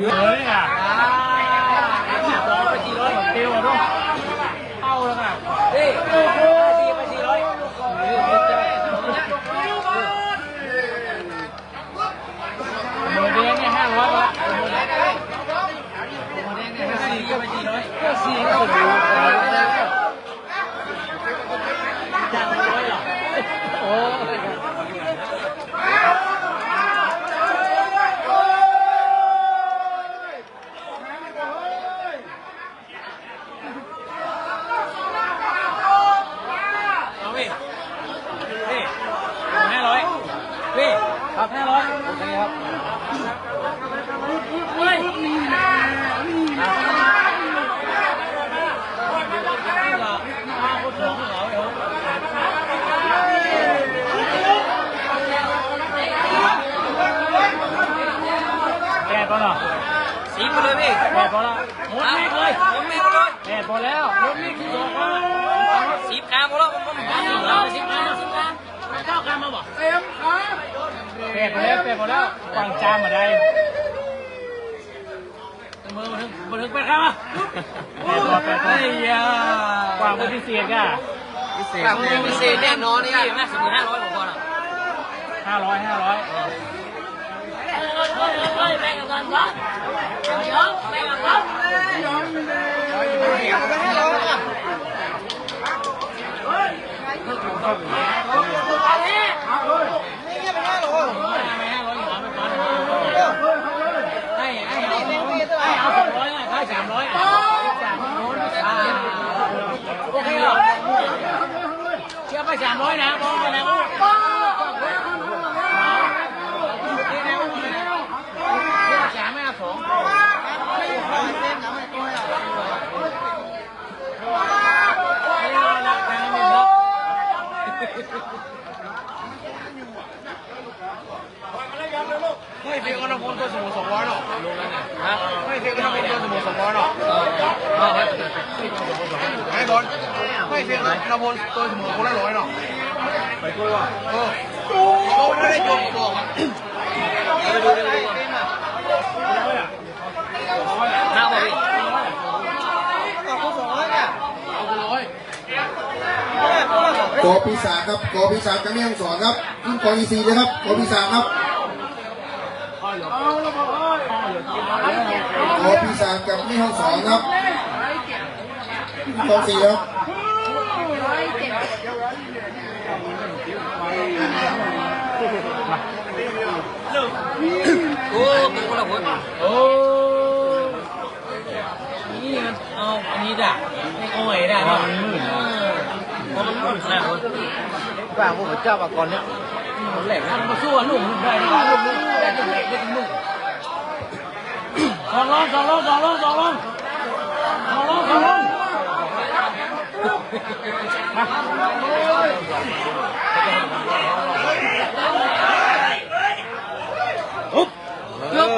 เฮ้ยอะต่อไปกี่ร้อยเตียวอะลูกเข้าแล้วอะ นี่สี่ไปสี่ร้อย โมเดลเนี่ยห้าร้อยละ สี่ก็ไปสี่ร้อย ก็สี่ก็ถูกจ้างร้อยเหรอโอ้เอาพี่พี่ห้าร้อยพี่ครับห้าร้อยโอเคครับ เฮ้ยแกพอแล้ว สี่ไปเลยพี่ แกพอแล้วหมดนี่เลย ผมมีไปเลย แกพอแล้วหมดนี่คือสองครั้ง สิบกรัมหมดแล้วผมผม เอาสิบครั้งสิบครั้งเก้าครั้งมาบอกเต็มครับ แกพอแล้วแตกพอแล้วฟังจามมาได้มือมาถึงมาถึงไปครับแกพอแกพอไอ้ยาวางพิเศษก่ะพิเศษพิเศษแน่นอนนี่นะสมมติห้าร้อยผมพอละห้าร้อยห้าร้อย ให้ให้เอาให้เอาสองร้อยให้สามร้อยโอเคเหรอเชื่อ ไปสามร้อยนะพร้องไปแล้วสามไม่เอาสองไม่ เพียงกันนะคนตัวสมุนสองร้อยหรอกไม่เพียงกันนะคนตัวสมุนสองร้อยหรอกไม่บอลไม่เพียงกันนะคนตัวสมุนคนละร้อยหรอกไปกลัวเออเขาไม่ได้โยนบอกอะหน้าบอกพี่กอปีศาจครับกอปีศาจกับแม่ฮ่องสอนครับขึ้นกออีซีเลยครับกอปีศาจครับ กอปีศาจกับแม่ฮ่องสอนครับขึ้นกอสี่ครับโอ้เป็นคนละคนโอ้นี่มันเอาอันนี้ด่ะไม่เอาไหวด่ะมันมืดเพราะมันรุ่นขนาดคนว่าพวกเจ้ามาก่อนเนี่ยมันแหลกมันมาสู้ลูกมึงได้ดิลูกมึงได้ดิแหลกได้มึง สองร้องสองร้องสองร้องสองร้องสองร้องสองร้องมาอุ๊บยก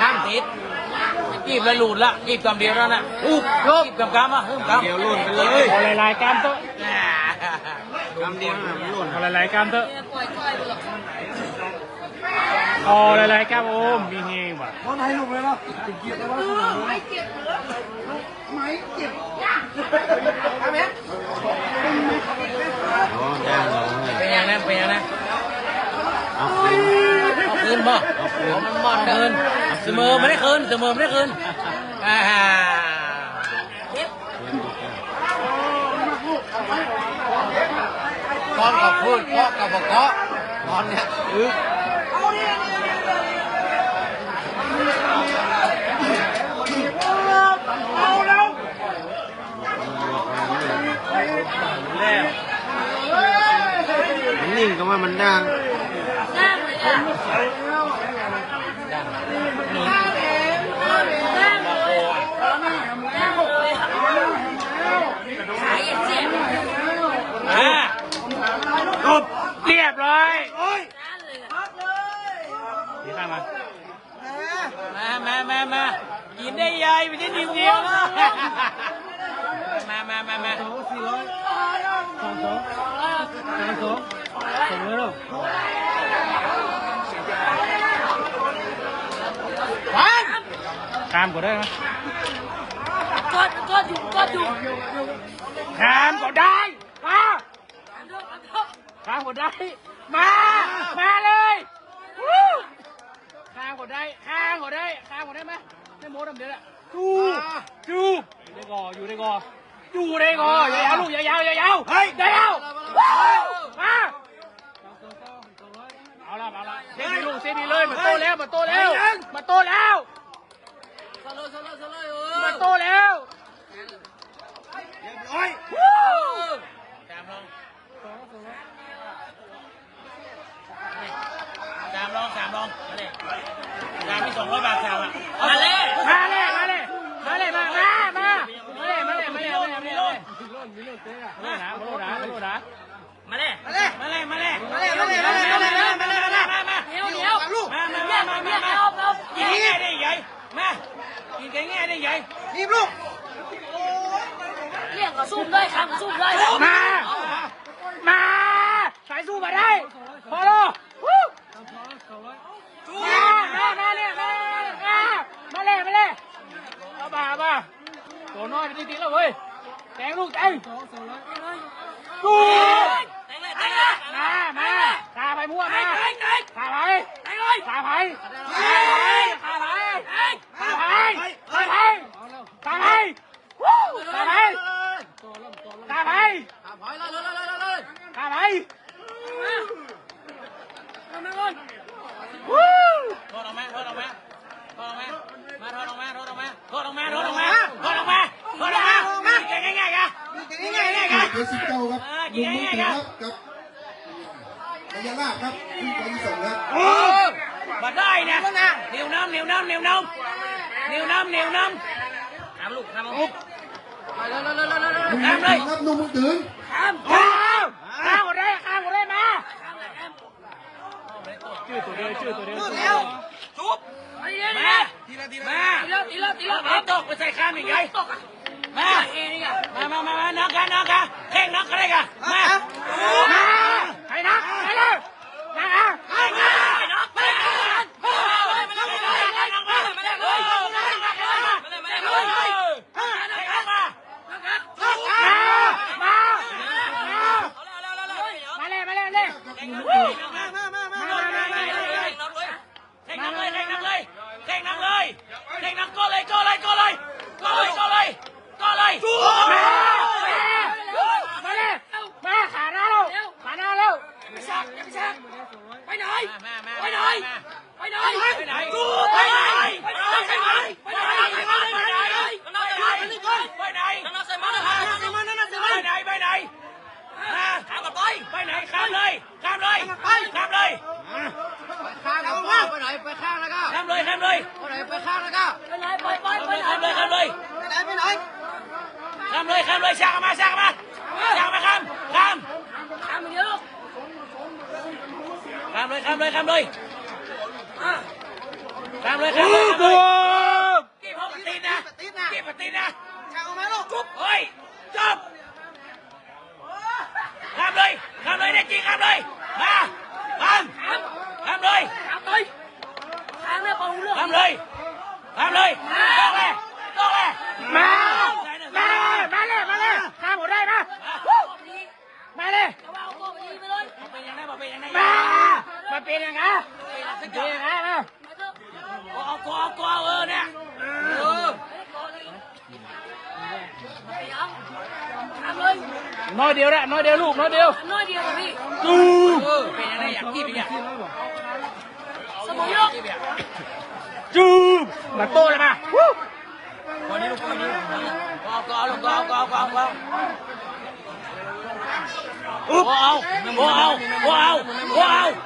ห้ามติดกีบแล้วหลุดละกีบกำเดียวแล้วน่ะอุ๊บยกกีบกำกำอะเพิ่มกำเดี๋ยวลุ่นไปเลยพอหลายๆกำเถอะคำเดียวน่ะมันลุ่นพอหลายๆกำเถอะ พอหลายๆกำโอ้มมีเฮงว่ะอ๋อแดงเหรอเป็นยังนะเป็นยังนะเอาคืนเอาคืนบ่เอามันบ่อนคืนเสมอไม่ได้คืนเสมอไม่ได้คืนอ่าก้อนกับพูดเกาะกับบอกเกาะตอนเนี้ยอึ๊ นนิ่งก็ว่ามันดังอ่าจบเรียบร้อยดีข้างมามามามามากินได้ยายไม่ใช่นิดเดียวนะมามามามาสี่ร้อยสองสองสองสอง สองเลยนข้ามก็ได้ไหมกดกดอยู่กดอยู่ข้ามก็ได้มาข้ามก็ได้ มา มาเลยข้ามก็ได้ข้ามก็ได้ข้ามก็ได้ไหมไม่โม้ทำเดี๋ยวละจูจูบได้กออยู่ได้กออยู่ได้กอยาวลูกยาวยาวๆเฮ้ยยาวๆว้าวมาเอาละ เอาละเซฟดีลูกเซฟดีเลยมาโตแล้วมาโตแล้วมาโตแล้ว สโลว์สโลว์สโลว์เอมาอโตแล้ว ร้อย วู้ สามลองสามลองมาเลยสามมีสองร้อยบาทสามอะ มาเลยมาเลยมาเลยมาเลยมามามามาเลยมาเลยมาเลยมาเลยมาเลยมาเลยนะมาโลดนะมาโลดนะ มาเลยมาเลยมาเลยมาเลย มาเลยมาเลยมาเลยมาเลยมาเลยมาเลยมาเลย มามา เดี๋ยวเดี๋ยว ลูก มามา เรี มาย ก มา เรี มาย ก มา เอาเอา กินง่ายได้ใหญ่มากินง่ายได้ใหญ่รีบลูกเรียกก็ซุ่มด้วยครับซุ่มด้วยมา มาสายสู้มาได้ พอโลวู้มามามาเลยมามามาเลยมาเลยเอาบ่าบ่าตัวน้อยไปดีๆแล้วเว้ยแทงลูกแทงดูมามาตาไปมั่วมาตาไปตาไปตาไปตาไปตาไปตาไปตาไป วู้ตาไปตาไปถอยเลยเลยเลยเลยตาไปวู้โทษออกมาโทษออกมาโทษออกมามาโทษออกมาโทษออกมาโทษออกมาโทษออกมาโทษออกมาโทษออกมากินง่ายๆกันกินง่ายๆกันเจ็ดสิบเก้าครับลุงมุ้งถึงครับกับพญานาคครับขึ้นกองที่สองครับมาได้นะเหนียวน้ำเหนียวน้ำเหนียวน้ำเหนียวน้ำเหนียวน้ำทำลูกทำลูก เลยเลยเลยเลยลุงมุ้งถึงครับลุงมุ้งถึงข้ามข้ามข้ามหมดเลยข้ามหมดเลยมาชื่อตัวเดียวชื่อตัวเดียวแล้วจุ๊บไอ้เหี้ยมานี่ทีละทีตีละแล้วตีแล้วตีแล้วเอาตกไปใส่ข้ามอีกไงตกอะมาเองนี่อะมามามามาน้องกันน้องกันเข่งน้องกันเลยกันมา ข้ามเลยข้ามเลยข้ามเลยข้างกับพ่อไปไหนไปข้างแล้วก็ข้ามเลยข้ามเลยไปไหนไปข้างแล้วก็ไปไหนไปไปไปไหนข้ามเลยข้ามเลยไปไหนไปไหนข้ามเลยข้ามเลยช่างมาช่างมาช่างมาข้ามข้ามทำเดียวข้ามเลยข้ามเลยข้ามเลยข้ามเลยข้ามเลย ตัว กี่พกติดนะกี่ปติดนะ ช่างออกมาลูก จุ๊บเฮ้ยจบข้ามเลยข้ามเลยได้จริงข้ามเลยมาข้ามข้ามเลย ทำไปทางเนี่ยปองเรื่อง ข้ามเลยข้ามเลยต้องเลยต้องเลย มา มา มาเลย มาเลยข้ามหมดได้มามาเลย เอาเอาตัวไปไปเลย เป็นยังไงบอกเป็นยังไงมามาเป็นยังไงเป็นยังไงมาไปเถอะเอากเอากเอาเออเนี่ยเออไปยังทำเลยน้อยเดียวแหละน้อยเดียวลูกน้อยเดียวน้อยเดียวพี่จูเออเป็นยังไงอยากกี้ไปเนี่ยสมองยกจูมาโต 哇哦哇哦哇哦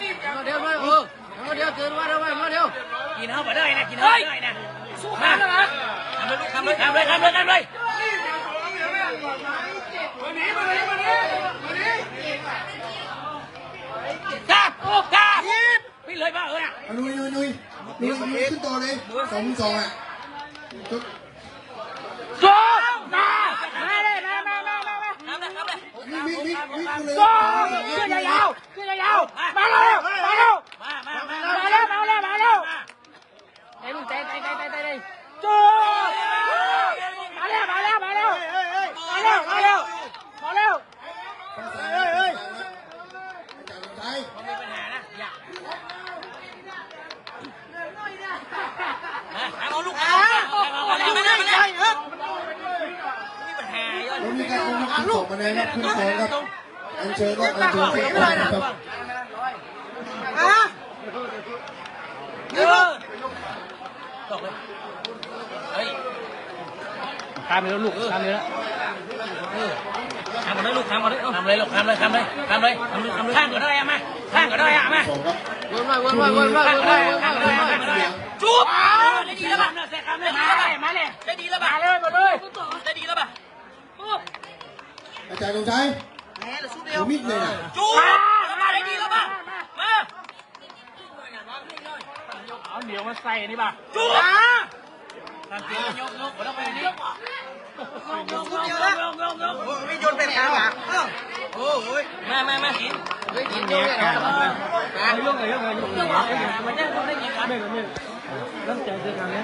ที่มาสะดอกก็แบบมันช้าเล่นนักเลยเล่นนักเลยคำเลยคำเลยเดี๋ยวมาเออกินเข้าไปเลยนะกินเข้าไปเลยนะสู้กันแล้วนะทำเลยทำเลยทำเลยทำเลยครับครับพี่เลยมาเออนุยนุยนุยนุยนุยขึ้นต่อเลยสองสองอะจุด จบมามาเลยมามามามามา ทำเลยทำเลย วิ่งวิ่งวิ่งวิ่งเลย จบขึ้นยาวๆขึ้นยาวๆมาเร็วมาเร็ว มามามา มาเร็วมาเร็วมาเร็วไอ้มึงใจใจใจใจใจจบมาเร็วมาเร็วมาเร็วมาเร็วมาเร็วมาเร็ว เฮ้ยเฮ้ยจากลงท้าย มีปัญหานะอย่าเอาลูกเอาเอาเอามาเลยมาเลยมีปัญหาเยอะ เรามีการลงมาขึ้น สองมาเลยครับขึ้นสองครับอันเชิญครับอันเชิญเสียงครับเออตกเลยเฮ้ยข้ามไปแล้วลูกข้ามไปแล้วทำกันเลยลูกทำกันเลยทำเลยลูกทำเลยทำเลยทำเลยทำเลยทำเลยข้างก็ได้อะมาข้างก็ได้อะมาสองครับวนไปวนไปวนไปวนไปวนไปวนไปจุ๊บได้ดีแล้วป่ะได้ดีแล้วป่ะมาเลยได้ดีแล้วป่ะมาเลยมาเลยได้ดีแล้วป่ะ อาจารย์ลงท้ายหนูมิดเลยนะจุ๊บมาได้ดีแล้วป่ะมาเอาเหนียวมาใส่นี่ป่ะจุ๊บทำเสียงยกยกแล้วไปนี่ยกยกยกยกยกยกยกไม่โยนเป็นแล้วอะโอ้ยมามามากินเฮ้ยกินเยอะเลยนะยกเลยยกเลยยกเลยมันจะได้กินครับไม่ไม่ตั้งใจจะทำนี้